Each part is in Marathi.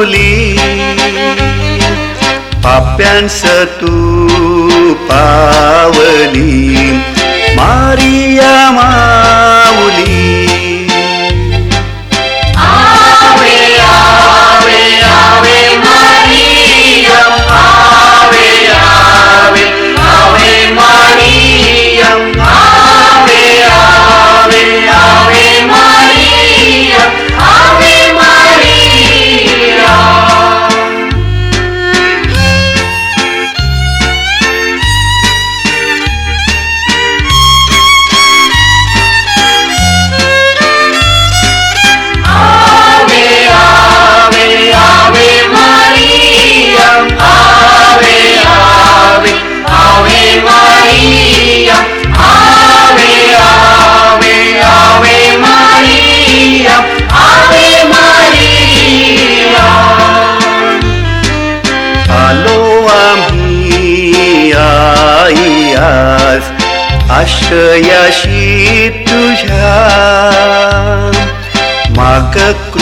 muли Papian setu paweli.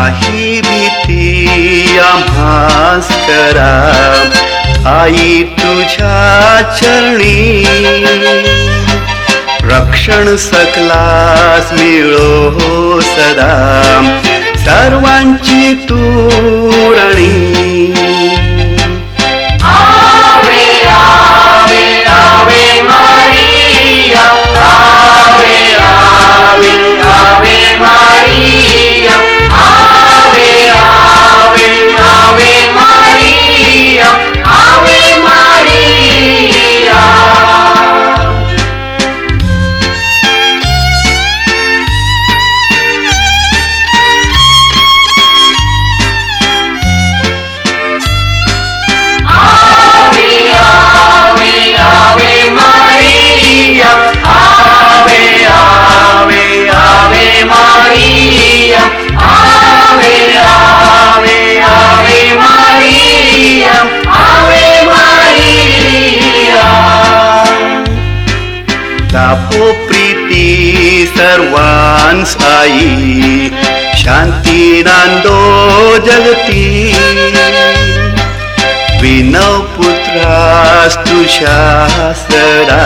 नाही भीती आम्हास करा. आई तुझ्या चरणी. रक्षण सकलास मिळो हो सदा. सर्वांची तुरणी Bye. सर्वांस आई शांती नांदो जगती। विनव पुत्रास तुझ्या सदा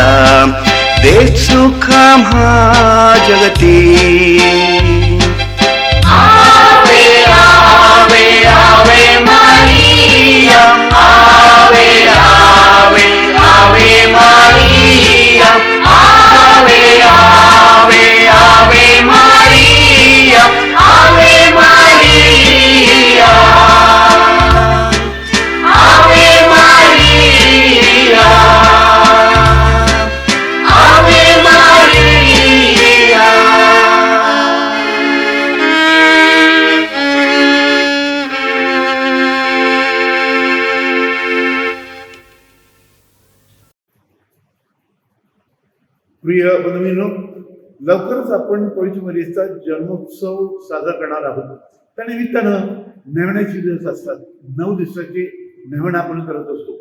देत सुखा म्हा जगती प्रिय बंधूंनो लवकरच आपण पवित्रमरीचा जन्मोत्सव साजरा करणार आहोत. त्या निमित्तानं नव्याचे दिवस असतात. नऊ दिवसाचे नेवण आपण करत असतो.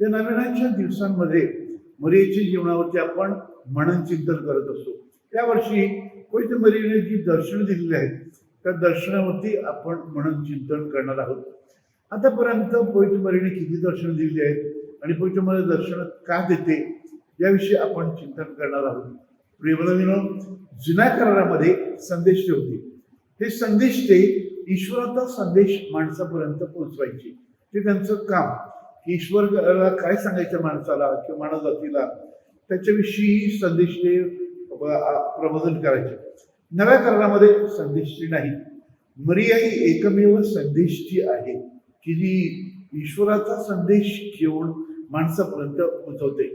या नव्यानाच्या दिवसांमध्ये मरीच्या जीवनावरती आपण मनन चिंतन करत असतो. त्यावर्षी पवित्र मरीने जी दर्शन दिलेली आहेत त्या दर्शनावरती आपण मनन चिंतन करणार आहोत. आतापर्यंत पवित्र मरीने किती दर्शन दिली आहेत आणि पवित्र मरी दर्शन का देते? याविषयी आपण चिंतन करणार आहोत. प्रेमनविनो जुन्या करारामध्ये संदेश होते हे संदेश ते ईश्वराचा संदेश माणसापर्यंत पोहोचवायचे. ते त्यांचं काम. ईश्वर काय सांगायचं माणसाला किंवा मानव जातीला त्याच्याविषयी संदेश ते प्रबोधन करायचे. नव्या करारामध्ये संदेशची नाही. मरिया ही एकमेव संदेशची आहे की जी ईश्वराचा संदेश घेऊन माणसापर्यंत पोहोचवते.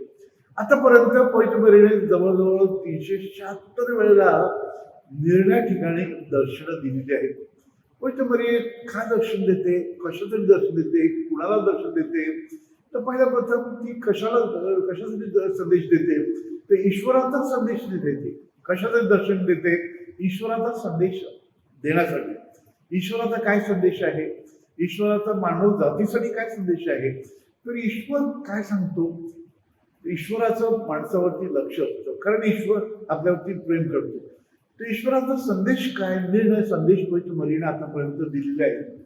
आतापर्यंत पवित्र जवळजवळ तीनशे शहात्तर वेळेला निर्णय ठिकाणी दर्शनं दिलेली आहेत. पवित्र मरिये का दर्शन देते? कशासाठी दर्शन देते? कुणाला दर्शन देते? तर पहिल्या प्रथम ती कशाला कशासाठी द- संदेश देते? तर ईश्वराचा संदेश देते. कशासाठी दर्शन देते? ईश्वराचा संदेश देण्यासाठी. ईश्वराचा काय संदेश आहे? ईश्वराचा मानव जातीसाठी काय संदेश आहे? तर ईश्वर काय सांगतो? ईश्वराचं माणसावरती लक्ष असतं. कारण ईश्वर आपल्यावरती प्रेम करतो. तर ईश्वराचा संदेश काय? निर्णय संदेश पवित्र मरीने आतापर्यंत दिलेले आहे.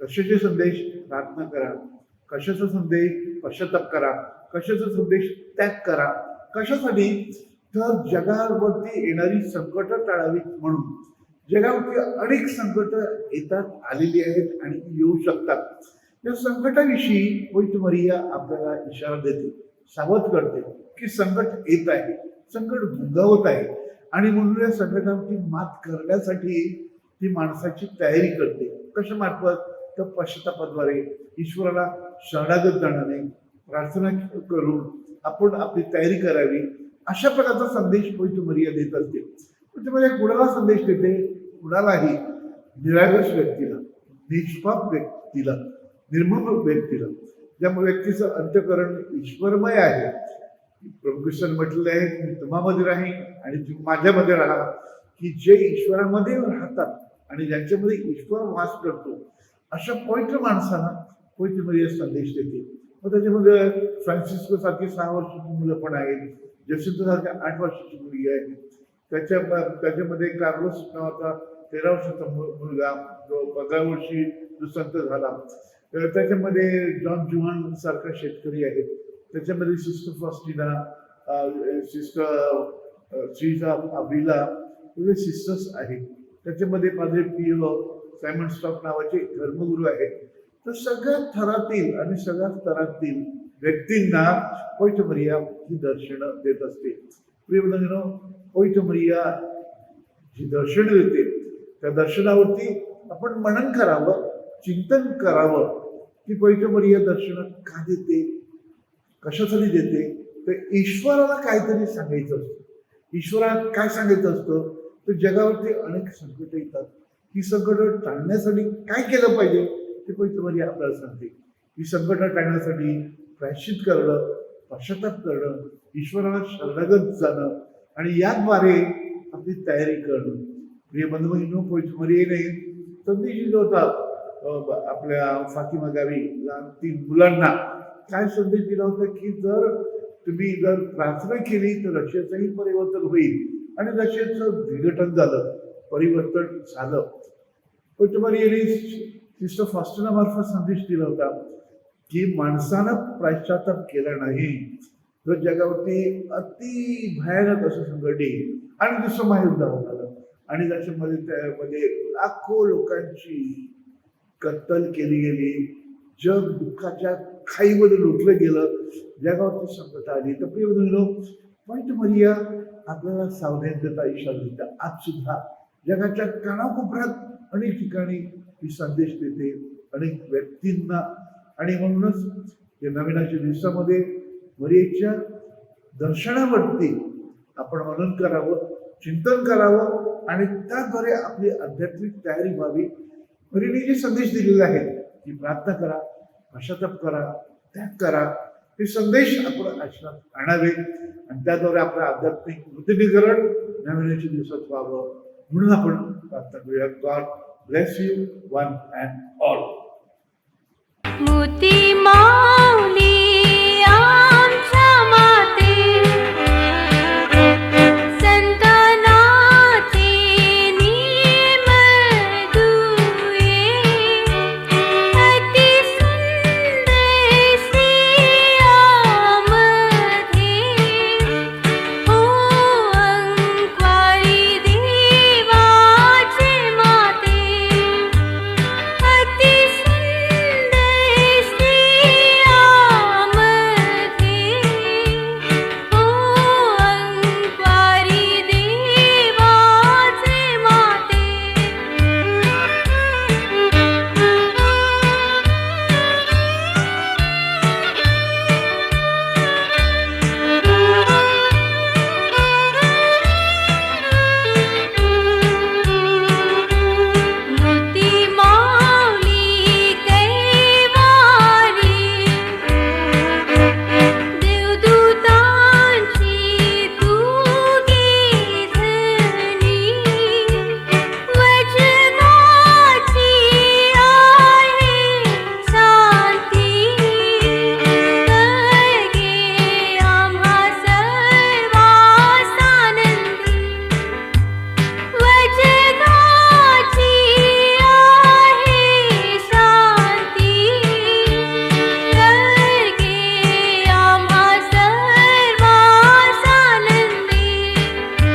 कशाचे संदेश? प्रार्थना करा. कशाचा संदेश? पश्चाताप करा. कशाचा संदेश? त्याग करा. कशासाठी? तर जगावरती येणारी संकट टाळावीत म्हणून. जगावरती अनेक संकट येतात आलेली आहेत आणि येऊ शकतात. या संकटाविषयी पवित्र मरिया आपल्याला इशारा देते. सावध करते की संकट येत आहे संकट भुंगावत आहे. आणि म्हणून या संकटावरती मात करण्यासाठी ती माणसाची तयारी करते. कशा मार्फत तर पश्चातापाद्वारे ईश्वराला शरणागत जाण्याने प्रार्थना करून आपण आपली तयारी करावी अशा प्रकारचा संदेश पवित्र मर्या देत असते. पवित्र मर्या कुणाला संदेश देते? कुणालाही निरागस व्यक्तीला निष्पाप व्यक्तीला निर्मम व्यक्तीला. ज्यामुळे व्यक्तीचं अंतकरण ईश्वरमय आहे. प्रभू म्हटलेलं आहे की मी तुम्हामध्ये राहीन आणि तुम्ही माझ्यामध्ये राहा. की जे ईश्वरामध्ये राहतात आणि ज्यांच्यामध्ये ईश्वर वास करतो अशा पवित्र माणसांना पवित्रमध्ये म्हणजे संदेश देते. मग त्याच्यामध्ये फ्रान्सिस्को सारखी सहा वर्षाची मुलं पण आहेत जसिंत सारख्या आठ वर्षाची मुलगी आहे. त्याच्या त्याच्यामध्ये कार्लोस नावाचा तेरा वर्षाचा मुलगा जो पंधरा वर्षी जो संत झाला. त्याच्यामध्ये जॉन जुहान सारखा शेतकरी आहे. त्याच्यामध्ये सिस्टर फॉस्टिना सिस्टर श्रीजा अबिला वगैरे सिस्टर्स आहेत. त्याच्यामध्ये माझे पिओ सायमन स्टॉक नावाचे धर्मगुरू आहेत. तर सगळ्या थरातील आणि सगळ्या स्तरातील व्यक्तींना पैठमरिया ही दर्शनं देत असते. प्रिय पैठमरिया जी दर्शन देते त्या दर्शनावरती आपण मनन करावं चिंतन करावं की पवित्र या दर्शन का देते? कशासाठी देते? तर ईश्वराला काहीतरी सांगायचं असतं. ईश्वराला काय सांगायचं असतं? तर जगावरती अनेक संकट येतात. ही संकट टाळण्यासाठी काय केलं पाहिजे? ते पवित्र आपल्याला सांगते. ही संकट टाळण्यासाठी प्रायश्चित करणं पश्चाताप करणं ईश्वराला शरणागत जाणं आणि याद्वारे आपली तयारी करणं. प्रिय बंधू पवित्र मरियेने संदेश तर होता जिंकवतात आपल्या फातिमा गावी लहान तीन मुलांना काय संदेश दिला होता की जर तुम्ही जर प्रार्थना केली तर रशियाचंही परिवर्तन होईल आणि रशियाचं विघटन झालं परिवर्तन झालं. पण तुम्हाला यांनी सिस्टर फॉस्टना मार्फत संदेश दिला होता की माणसानं प्राश्चाताप केला नाही. तर जगावरती अति भयानक असं संकट येईल आणि दुसरं महायुद्ध होणार आणि त्याच्यामध्ये त्यामध्ये लाखो लोकांची कत्तल केली गेली जग दुःखाच्या खाईमध्ये लुटलं गेलं जगावरती संकट आली. तर प्रिय बंधू पॉईंट मरिया आपल्याला सावधानतेचा इशारा देते. आज सुद्धा जगाच्या कानाकोपऱ्यात अनेक ठिकाणी ही संदेश देते अनेक व्यक्तींना. आणि म्हणूनच या नवीनाच्या दिवसामध्ये मरियेच्या दर्शनावरती आपण मनन करावं चिंतन करावं आणि त्याद्वारे आपली आध्यात्मिक तयारी व्हावी. हरिणी जे संदेश दिलेले आहेत की प्रार्थना करा पश्चाताप करा त्याग करा. हे संदेश आपण आचरणात आणावे आणि त्याद्वारे आपलं आध्यात्मिक नूतनीकरण नवीनच्या दिवसात व्हावं. म्हणून आपण प्रार्थना करूया. God bless you one and all मोती मा